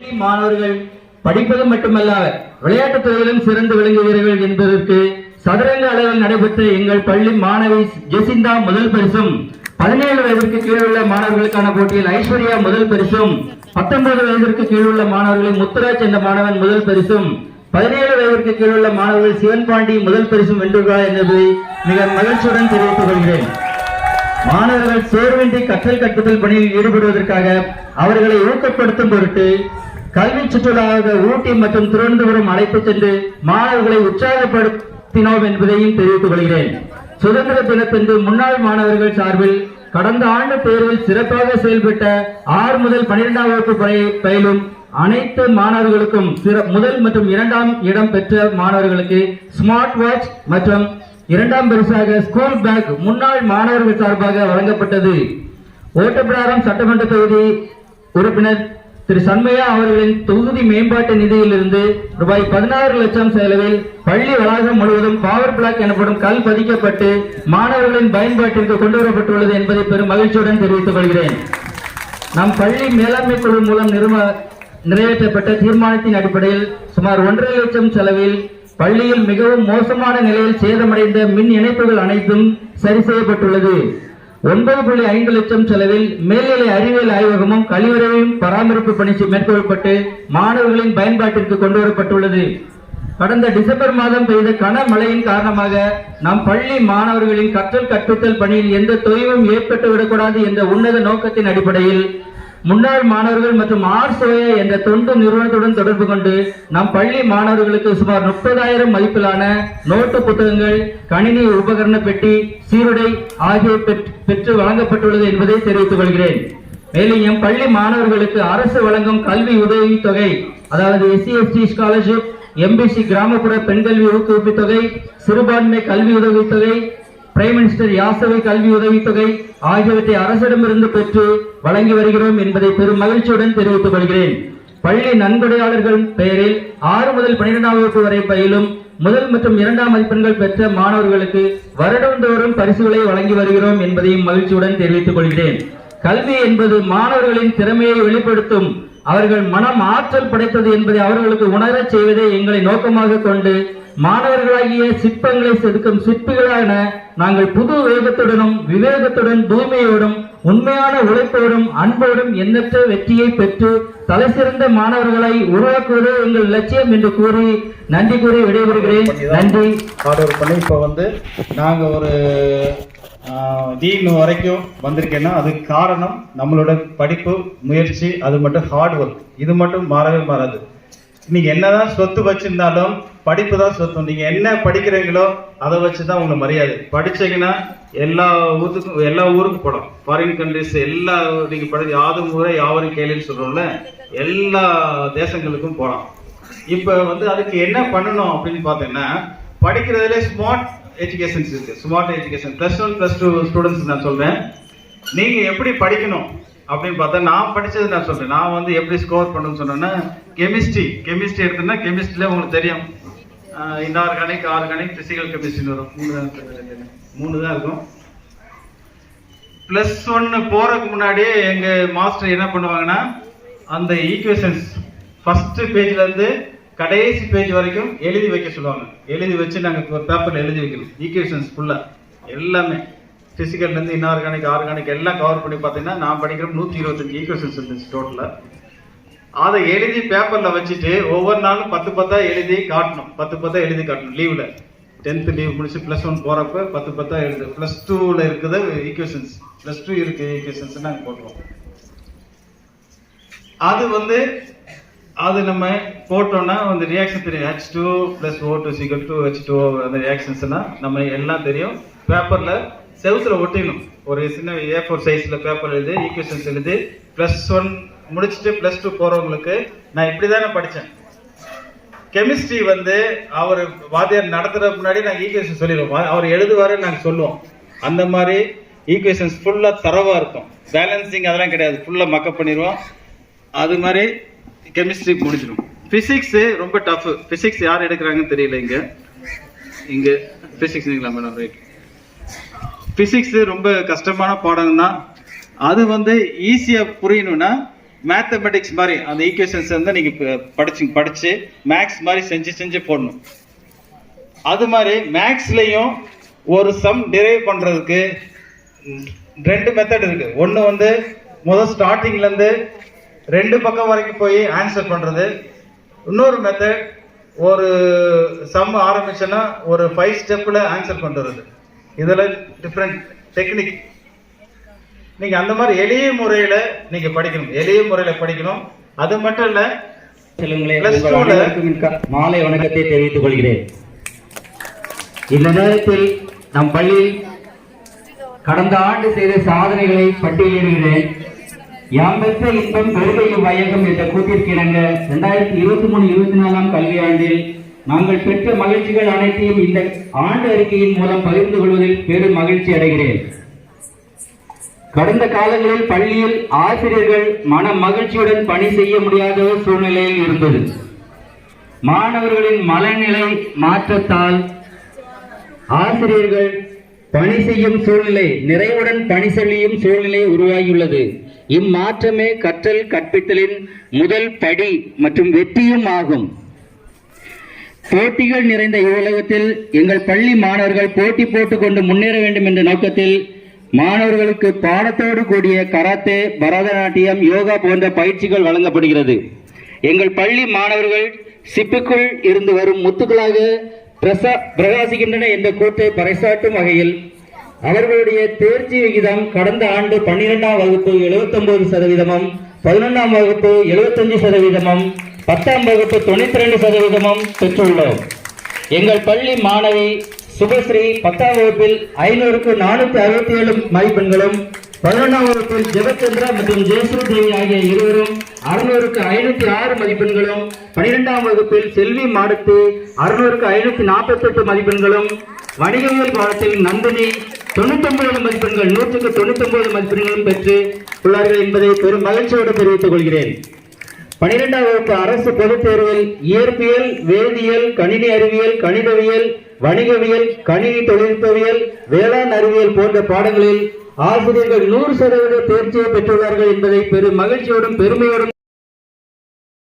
மாணவர்கள் படிப்பது மட்டுமல்ல விளையாட்டுத் துறையிலும் சிறந்து விளங்குவீர்கள் என்பதற்கு சதுரங்க அளவில் நடைபெற்ற எங்கள் பள்ளி மாணவி ஜெசிந்தா முதல் பரிசும் பதினேழு வயதிற்கு கீழுள்ள மாணவர்களுக்கான போட்டியில் ஐஸ்வர்யா முதல் பரிசும் பத்தொன்பது வயதிற்கு கீழுள்ள மாணவர்களில் முத்துராஜ் என்ற மாணவன் முதல் பரிசும் பதினேழு வயதிற்கு கீழுள்ள மாணவர்கள் சிவன் பாண்டி முதல் பரிசும் வென்றுள்ளார் என்பதை மிக மகிழ்ச்சியுடன் தெரிவித்துக் கொள்கிறேன். மாணவர்கள் சோர்வின்றி கற்றல் கற்பித்தல் பணியில் ஈடுபடுவதற்காக அவர்களை ஊக்கப்படுத்தும் பொருட்டு கல்வி சுற்றுலாவாக ஊட்டி மற்றும் திருவனந்தபுரம் அழைத்து சென்று மாணவர்களை உற்சாகப்படுத்தினோம் என்பதையும் தெரிவித்துக் கொள்கிறேன். சுதந்திர தினத்தன்று முன்னாள் மாணவர்கள் சார்பில் கடந்த ஆண்டு தேர்வில் சிறப்பாக செயல்பட்ட ஆறு முதல் பனிரெண்டாம் வகுப்பு பயிலும் அனைத்து மாணவர்களுக்கும் சிற- முதல் மற்றும் இரண்டாம் இடம் பெற்ற மாணவர்களுக்கு ஸ்மார்ட் வாட்ச் மற்றும் இரண்டாம் பரிசாக ஸ்கூல் பேக் முன்னாள் மாணவர்கள் சார்பாக வழங்கப்பட்டது. ஓட்டப்பிடாரம் சட்டமன்ற தொகுதி உறுப்பினர் திரு சண்மையா அவர்களின் தொகுதி மேம்பாட்டு நிதியிலிருந்து ரூபாய் பதினாறு லட்சம் செலவில் பள்ளி வளாகம் முழுவதும் பவர் பிளாக் எனப்படும் கல் பதிக்கப்பட்டு மாணவர்களின் பயன்பாட்டிற்கு கொண்டு வரப்பட்டுள்ளது என்பதை பெரும் மகிழ்ச்சியுடன் தெரிவித்துக் கொள்கிறேன். நம் பள்ளி மேலாண்மை குழு மூலம் நிறுவ நிறைவேற்றப்பட்ட தீர்மானத்தின் அடிப்படையில் சுமார் ஒன்றரை லட்சம் செலவில் பள்ளியில் மிகவும் மோசமான நிலையில் சேதமடைந்த மின் இணைப்புகள் அனைத்தும் சரி செய்யப்பட்டுள்ளது. ஒன்பது புள்ளி ஐந்து லட்சம் செலவில் மேல்நிலை அறிவியல் ஆய்வகமும் கழிவறையும் பராமரிப்பு பணி மேற்கொள்ளப்பட்டு மாணவர்களின் பயன்பாட்டிற்கு கொண்டு வரப்பட்டுள்ளது. கடந்த டிசம்பர் மாதம் பெய்த கனமழையின் காரணமாக நம் பள்ளி மாணவர்களின் கற்றல் கற்பித்தல் பணியில் எந்த தொய்வும் ஏற்பட்டு விடக்கூடாது என்ற உன்னத நோக்கத்தின் அடிப்படையில் முன்னாள் மாணவர்கள் மற்றும் ஆர் என்ற தொண்டு நிறுவனத்துடன் தொடர்பு கொண்டு நம் பள்ளி மாணவர்களுக்கு சுமார் முப்பதாயிரம் மதிப்பிலான நோட்டு புத்தகங்கள் கணினி உபகரண பெட்டி சீருடை ஆகிய பெற்று வழங்கப்பட்டுள்ளது என்பதை தெரிவித்துக் கொள்கிறேன். மேலும் எம் பள்ளி மாணவர்களுக்கு அரசு வழங்கும் கல்வி உதவி தொகை அதாவது எஸ்சி எஸ்டி ஸ்காலர்ஷிப் எம்பிசி கிராமப்புற பெண் கல்வி தொகை சிறுபான்மை கல்வி உதவித்தொகை பிரைம் மினிஸ்டர் யாசவை கல்வி உதவித்தொகை ஆகியவற்றை அரசிடமிருந்து பெற்று வழங்கி வருகிறோம் என்பதை பெரும் மகிழ்ச்சியுடன் தெரிவித்துக் கொள்கிறேன். பள்ளி நன்கொடையாளர்கள் பெயரில் ஆறு முதல் பன்னிரெண்டாம் வகுப்பு வரை பயிலும் முதல் மற்றும் இரண்டாம் மதிப்பெண்கள் பெற்ற மாணவர்களுக்கு வருடந்தோறும் பரிசுகளை வழங்கி வருகிறோம் என்பதையும் மகிழ்ச்சியுடன் தெரிவித்துக் கொள்கிறேன். கல்வி என்பது மாணவர்களின் திறமையை வெளிப்படுத்தும். அவர்கள் மனம் ஆற்றல் படைத்தது என்பதை அவர்களுக்கு உணரச் செய்வதே எங்களை நோக்கமாக கொண்டு மாணவர்களாகிய சிற்பங்களை செதுக்கும் சிற்பிகளான நாங்கள் புது வேகத்துடனும் விவேகத்துடன் தூய்மையோடும் உண்மையான உழைப்போடும் அன்போடும் எண்ணற்ற வெற்றியை பெற்று தலைசிறந்த மாணவர்களை உருவாக்குவது எங்கள் லட்சியம் என்று கூறி நன்றி கூறி விடைபெறுகிறேன். நன்றி. ஹார்ட் ஒர்க் பண்ணி. இப்போ வந்து நாங்கள் ஒரு தீம் வரைக்கும் வந்திருக்கேன்னா அதுக்கு காரணம் நம்மளோட படிப்பு முயற்சி அது மட்டும் ஹார்ட் ஒர்க் இது மட்டும் மாறவே மாறாது. நீங்க என்னதான் சொத்து வச்சிருந்தாலும் படிப்பு தான் சொத்து. நீங்க என்ன படிக்கிறீங்களோ அதை வச்சு தான் உங்களுக்கு மரியாதை. படிச்சீங்கன்னா எல்லா ஊருக்கும் எல்லா ஊருக்கும் போடும் ஃபாரின் கண்ட்ரிஸ் எல்லா நீங்க படி யாதும் ஊரை யாவரும் கேளுன்னு சொல்றோம்ல எல்லா தேசங்களுக்கும் போகலாம். இப்போ வந்து அதுக்கு என்ன பண்ணணும் அப்படின்னு பார்த்தீங்கன்னா படிக்கிறதுல ஸ்மார்ட் எஜுகேஷன்ஸ் இருக்கு smart education plus one plus two students நான் சொல்றேன் நீங்க எப்படி படிக்கணும்? அப்படின்னு பார்த்தா நான் படிச்சது நான் சொல்றேன். நான் வந்து எப்படி ஸ்கோர் பண்ணணும்னு சொன்னேன்னா கெமிஸ்ட்ரி கெமிஸ்ட்ரி எடுத்தேன்னா கெமிஸ்ட்ரியில உங்களுக்கு தெரியும். இன்ஆர்கானிக் ஆர்கானிக் பிசிக்கல் கெமிஸ்ட்ரின்னு வரும். மூணு தான் மூணு தான் இருக்கும். ப்ளஸ் ஒன்னு போறதுக்கு முன்னாடி எங்க மாஸ்டர் என்ன பண்ணுவாங்கன்னா அந்த ஈக்குவேஷன்ஸ் ஃபர்ஸ்ட் பேஜ்ல இருந்து கடைசி பேஜ் வரைக்கும் எழுதி வைக்க சொல்லுவாங்க. எழுதி வச்சு நாங்கள் ஒரு பேப்பர்ல எழுதி வைக்கணும். ஈக்குவேஷன்ஸ் ஃபுல்லா எல்லாமே. ஃபிசிக்கல்லேருந்து இன்னார்கானிக் இன்ஆர்கானிக் ஆர்கானிக் எல்லாம் கவர் பண்ணி பார்த்தீங்கன்னா நான் படிக்கிற நூற்றி இருபத்தஞ்சு ஈக்குவேஷன்ஸ் இருந்துச்சு டோட்டலா அதை எழுதி பேப்பரில் வச்சுட்டு ஒவ்வொரு நாளும் பத்து பத்தா எழுதி காட்டணும். பத்து பத்தா எழுதி காட்டணும். லீவில் டென்த்து லீவ் முடிச்சு ப்ளஸ் ஒன் போகிறப்ப பத்து பத்தா எழுது. ப்ளஸ் டூவில் இருக்குது ஈக்குவேஷன்ஸ் ப்ளஸ் டூ இருக்குது ஈக்குவேஷன்ஸ் நாங்கள் போட்டுருவோம். அது வந்து அது நம்ம போட்டோம்னா அந்த ரியாக்ஷன் தெரியும். H two plus O two சிக்கல் டூ ஹெச் டூ அந்த ரியாக்ஷன்ஸ்னால் நம்ம எல்லாம் தெரியும். பேப்பரில் செவத்தில் ஒட்டிடணும். ஒரு சின்ன ஏ ஃபோர் சைஸில் பேப்பர் எழுதி ஈக்குவேஷன்ஸ் எழுதி ப்ளஸ் ஒன் முடிச்சுட்டு ப்ளஸ் டூ போகிறவங்களுக்கு நான் இப்படி தானே படித்தேன் கெமிஸ்ட்ரி வந்து அவர் வாத்தியார் நடத்துகிற முன்னாடி நாங்கள் ஈக்குவேஷன் சொல்லிடுவோம் அவர் எழுதுவாரு நாங்கள் சொல்லுவோம். அந்த மாதிரி ஈக்குவேஷன்ஸ் ஃபுல்லாக தரவாக இருக்கும். பேலன்சிங் அதெல்லாம் கிடையாது. ஃபுல்லாக மக்கப் பண்ணிடுவோம். அது மாதிரி கெமிஸ்ட்ரி முடிஞ்சிடும். ஃபிசிக்ஸு ரொம்ப டஃப் ஃபிசிக்ஸ் யார் எடுக்கிறாங்கன்னு தெரியல இங்கே. இங்கே ஃபிசிக்ஸ்ங்களா மேடம் ரைட் ஃபிசிக்ஸு ரொம்ப கஷ்டமான பாடம் தான். அது வந்து ஈஸியாக புரியணும்னா மேத்தமெட்டிக்ஸ் மாதிரி அந்த ஈக்குவேஷன்ஸ் வந்து நீங்கள் படிச்சு படித்து மேக்ஸ் மாதிரி செஞ்சு செஞ்சு போடணும். அது மாதிரி மேக்ஸ்லேயும் ஒரு சம் டிரைவ் பண்ணுறதுக்கு ரெண்டு மெத்தட் இருக்குது ஒன்று வந்து முதல் ஸ்டார்டிங்லேருந்து ரெண்டு பக்கம் வரைக்கும் போய் ஆன்சர் பண்ணுறது இன்னொரு மெத்தட் ஒரு சம் ஆரம்பிச்சோன்னா ஒரு ஃபைவ் ஸ்டெப்பில் ஆன்சர் பண்ணுறது இதுல டிஃப்ரெண்ட் டெக்னிக் நீங்க அந்த மாதிரி எளிய முறையில நீங்க படிக்கணும். எளிய முறையில படிக்கணும். அது மட்டும் இல்ல மாலை வணக்கத்தை தெரிவித்துக் கொள்கிறேன். இந்த நேரத்தில் நம் பள்ளியில் கடந்த ஆண்டு செய்த சாதனைகளை பட்டியலிடுகிறேன். யாம் பெற்ற இன்பம் பெருமையும் வயகம் என்ற கூட்டிற்கு இணங்க இரண்டாயிரத்தி இருபத்தி மூணு இருபத்தி நாலாம் கல்வியாண்டில் நாங்கள் பெற்ற மகிழ்ச்சிகள் அனைத்தையும் இந்த ஆண்டு அறிக்கையின் மூலம் பகிர்ந்து கொள்வதில் பெரும் மகிழ்ச்சி அடைகிறேன். கடந்த காலங்களில் பள்ளியில் ஆசிரியர்கள் மன மகிழ்ச்சியுடன் பணி செய்ய முடியாத ஒரு சூழ்நிலையில் இருந்தது. மாணவர்களின் மனநிலை மாற்றத்தால் ஆசிரியர்கள் பணி செய்யும் சூழ்நிலை நிறைவுடன் பணி செய்யும் சூழ்நிலை உருவாகியுள்ளது. இம்மாற்றமே கற்றல் கற்பித்தலின் முதல் படி மற்றும் வெற்றியும் ஆகும். போட்டிகள் நிறைந்த இவ்வுலகத்தில் எங்கள் பள்ளி மாணவர்கள் போட்டி போட்டுக்கொண்டு முன்னேற வேண்டும் என்ற நோக்கத்தில் மாணவர்களுக்கு பாடத்தோடு கூடிய கராத்தே பரதநாட்டியம் யோகா போன்ற பயிற்சிகள் வழங்கப்படுகிறது. எங்கள் பள்ளி மாணவர்கள் சிப்புக்குள் இருந்து வரும் முத்துக்களாக பிரகாசிக்கின்றன என்ற கூட்டை பறைசாட்டும் வகையில் அவர்களுடைய தேர்ச்சி விகிதம் கடந்த ஆண்டு பன்னிரெண்டாம் வகுப்பு 79% சதவீதமும் பதினொன்றாம் வகுப்பு 75% சதவீதமும் பத்தாம் வகுப்பு தொண்ணூத்தி ரெண்டு சதவீதமும் பெற்றுள்ளோம். எங்கள் பள்ளி மாணவி சுபஸ்ரீ பத்தாம் வகுப்பில் ஐநூறுக்கு நானூத்தி அறுபத்தி ஏழு மதிப்பெண்களும் பதினொன்றாம் வகுப்பில் ஜெகச்சந்திரா மற்றும் ஜெயஸ்ரீ தேவி ஆகிய இருவரும் அறுநூறுக்கு ஐநூத்தி ஆறு மதிப்பெண்களும் பனிரெண்டாம் வகுப்பில் செல்வி மாடத்து அறுநூறுக்கு ஐநூத்தி நாற்பத்தி எட்டு மதிப்பெண்களும் வணிகவியல் பாடத்தில் நந்தினி தொண்ணூத்தி ஒன்பது மதிப்பெண்கள் நூற்றுக்கு தொண்ணூத்தி ஒன்பது மதிப்பெண்களும் பெற்று உள்ளார்கள் என்பதை பெரும் மகிழ்ச்சியோடு தெரிவித்துக் கொள்கிறேன். பனிரெண்டாம் வகுப்பு அரசு பொதுத் தேர்வில் இயற்பியல் வேதியியல் கணினி அறிவியல் கணிதவியல் வணிகவியல் கணினி தொழில்நுட்பவியல் வேளாண் அறிவியல் போன்ற பாடங்களில் ஆசிரியர்கள் நூறு சதவீத தேர்ச்சியை பெற்றுள்ளார்கள் என்பதை பெரும் மகிழ்ச்சியோடும் பெருமையோடும்